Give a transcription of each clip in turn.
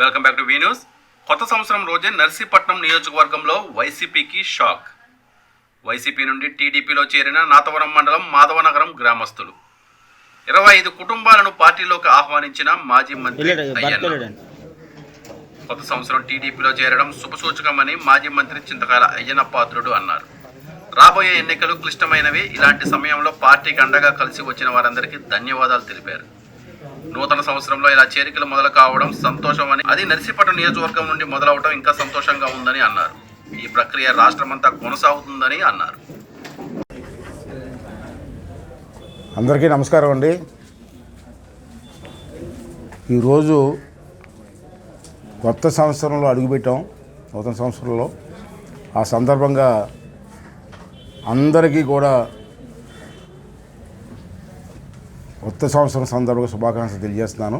Welcome back to V news కొత్త సంవత్సరం రోజే నర్సీపట్నం నియోజకవర్గంలో వైసీపీకి షాక్. వైసీపీ నుండి టీడీపీలో చేరిన నాతవరం మండలం మాధవనగరం గ్రామస్తులు. ఇరవై ఐదు కుటుంబాలను పార్టీలోకి ఆహ్వానించిన మాజీ మంత్రి అయ్యన్న. కొత్త సంవత్సరం టీడీపీలో చేరడం శుభసూచకమని మాజీ మంత్రి చింతకాయల అయ్యన్న పాత్రుడు అన్నారు. రాబోయే ఎన్నికలు క్లిష్టమైనవి. ఇలాంటి సమయంలో పార్టీకి అండగా కలిసి వచ్చిన వారందరికీ ధన్యవాదాలు తెలిపారు. నూతన సంవత్సరంలో ఇలా చేరికలు మొదలు కావడం సంతోషం అని అది నర్సీపట్నం నియోజకవర్గం నుండి మొదలవడం ఇంకా సంతోషంగా ఉందని అన్నారు. ఈ ప్రక్రియ రాష్ట్రమంతా కొనసాగుతుందని అన్నారు. అందరికీ నమస్కారం అండి. ఈరోజు కొత్త సంవత్సరంలో అడుగుపెట్టాం నూతన సంవత్సరంలో. ఆ సందర్భంగా అందరికీ కూడా కొత్త సంవత్సరం సందర్భంగా శుభాకాంక్షలు తెలియజేస్తున్నాను.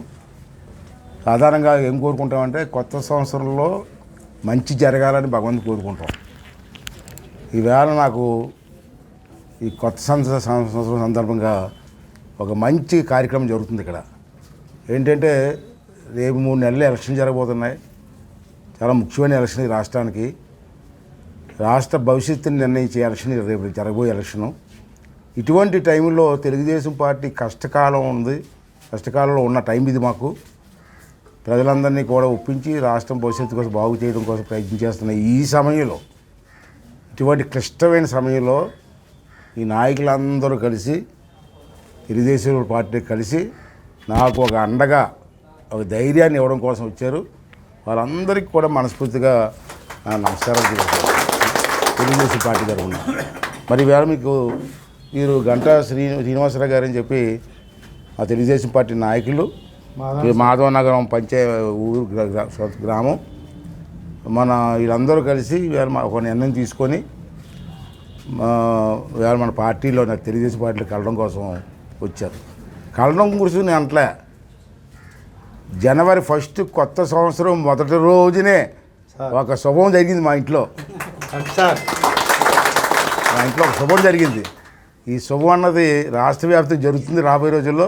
సాధారణంగా ఏం కోరుకుంటామంటే కొత్త సంవత్సరంలో మంచి జరగాలని భగవంతుడు కోరుకుంటాం. ఈవేళ నాకు ఈ కొత్త సంవత్సరం సందర్భంగా ఒక మంచి కార్యక్రమం జరుగుతుంది ఇక్కడ. ఏంటంటే రేపు మూడు నెలలు ఎలక్షన్ జరగబోతున్నాయి. చాలా ముఖ్యమైన ఎలక్షన్ ఈ రాష్ట్రానికి. రాష్ట్ర భవిష్యత్తుని నిర్ణయించే ఎలక్షన్ రేపు జరగబోయే ఎలక్షను. ఇటువంటి టైంలో తెలుగుదేశం పార్టీ కష్టకాలం ఉంది. కష్టకాలంలో ఉన్న టైం ఇది మాకు. ప్రజలందరినీ కూడా ఒప్పించి రాష్ట్రం భవిష్యత్తు కోసం బాగు చేయడం కోసం ప్రయత్నం చేస్తున్న ఈ సమయంలో ఇటువంటి క్లిష్టమైన సమయంలో ఈ నాయకులందరూ కలిసి తెలుగుదేశం పార్టీ కలిసి నాకు ఒక అండగా ఒక ధైర్యాన్ని ఇవ్వడం కోసం వచ్చారు. వాళ్ళందరికీ కూడా మనస్ఫూర్తిగా నమస్కారం తెలుగుదేశం పార్టీ తరఫున. మరి వేళ మీకు మీరు గంటా శ్రీ శ్రీనివాసరావు గారు అని చెప్పి ఆ తెలుగుదేశం పార్టీ నాయకులు మాధవనగరం పంచాయ ఊరు గ్రా- గ్రా- గ్రామం. మన వీళ్ళందరూ కలిసి ఇవాళ మా- ఒక నిర్ణయం తీసుకొని ఇవాళ మన పార్టీలో నాకు తెలుగుదేశం పార్టీలో కలడం కోసం వచ్చారు. కలడం గురించి నేను అంటలే. జనవరి ఫస్ట్ కొత్త సంవత్సరం మొదటి రోజునే ఒక శుభం జరిగింది మా ఇంట్లో. మా ఇంట్లో ఒక శుభం జరిగింది. ఈ శుభం అన్నది రాష్ట్ర వ్యాప్తంగా జరుగుతుంది రాబోయే రోజుల్లో.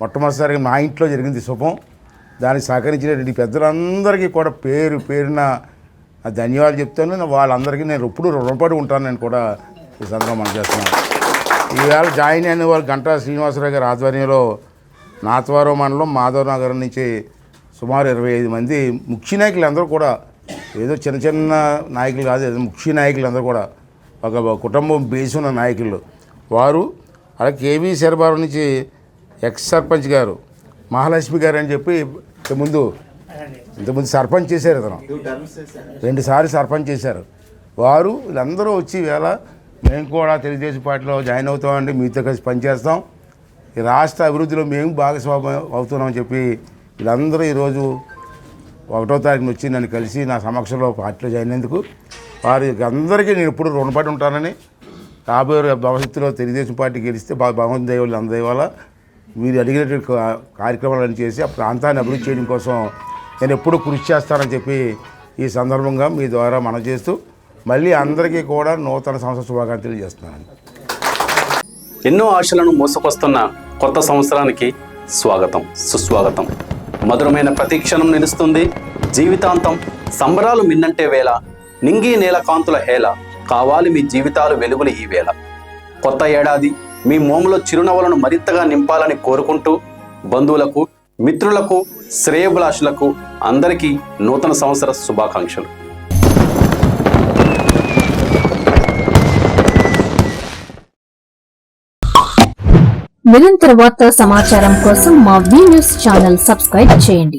మొట్టమొదటిసారిగా మా ఇంట్లో జరిగింది శుభం. దానికి సహకరించినటువంటి పెద్దలందరికీ కూడా పేరు పేరున ధన్యవాదాలు చెప్తాను. వాళ్ళందరికీ నేను ఎప్పుడు రుణపడి ఉంటాను. నేను కూడా ఈ సందర్భం మనం చేస్తున్నాను ఈవేళ జాయిన్ అయిన వాళ్ళు గంటా శ్రీనివాసరావు గారి ఆధ్వర్యంలో నాతవారం మండలం మాధవ నగరం నుంచి సుమారు ఇరవై ఐదు మంది ముఖ్య నాయకులు అందరూ కూడా ఏదో చిన్న చిన్న నాయకులు కాదు ఏదో ముఖ్య నాయకులు అందరూ కూడా ఒక కుటుంబం బేసి ఉన్న నాయకులు. వారు అలా కేవీ శరబాబు నుంచి ఎక్స్ సర్పంచ్ గారు మహాలక్ష్మి గారు అని చెప్పి ఇంతకుముందు ఇంతకుముందు సర్పంచ్ చేశారు ఇతను రెండుసార్లు సర్పంచ్ చేశారు. వారు వీళ్ళందరూ వచ్చి వేళ మేము కూడా తెలుగుదేశం పార్టీలో జాయిన్ అవుతామండి మీతో కలిసి పనిచేస్తాం. ఈ రాష్ట్ర అభివృద్ధిలో మేము భాగస్వామ్యం అవుతున్నామని చెప్పి వీళ్ళందరూ ఈరోజు ఒకటో తారీఖున వచ్చి నన్ను కలిసి నా సమక్షంలో పార్టీలో జాయిన్ అయినందుకు వారికి అందరికీ నేను ఎప్పుడు రుణపడి ఉంటానని రాబోయే భవిష్యత్తులో తెలుగుదేశం పార్టీ గెలిస్తే బా భగవంతు దైవాలు అందరి వల్ల మీరు అడిగినటువంటి కార్యక్రమాలను చేసి ఆ ప్రాంతాన్ని అభివృద్ధి చేయడం కోసం నేను ఎప్పుడూ కృషి చేస్తానని చెప్పి ఈ సందర్భంగా మీ ద్వారా మనం చేస్తూ మళ్ళీ అందరికీ కూడా నూతన సంవత్సర శుభాకాంక్షలు చేస్తున్నాను ఎన్నో ఆశలను మోసుకొస్తున్న కొత్త సంవత్సరానికి స్వాగతం సుస్వాగతం. మధురమైన ప్రతీక్షణం నిలుస్తుంది. జీవితాంతం సంబరాలు మిన్నంటే వేళ నింగి నేల కాంతుల హేళ. కావాలి మీ జీవితాలు వెలుగులు ఈ వేళ. కొత్త ఏడాది మీ మోములో చిరునవ్వులను మరింతగా నింపాలని కోరుకుంటూ బంధువులకు మిత్రులకు శ్రేయభిలాషులకు అందరికీ నూతన సంవత్సర శుభాకాంక్షలు. నిరంతర వార్తా సమాచారం కోసం మా వి న్యూస్ ఛానల్ సబ్స్క్రైబ్ చేయండి.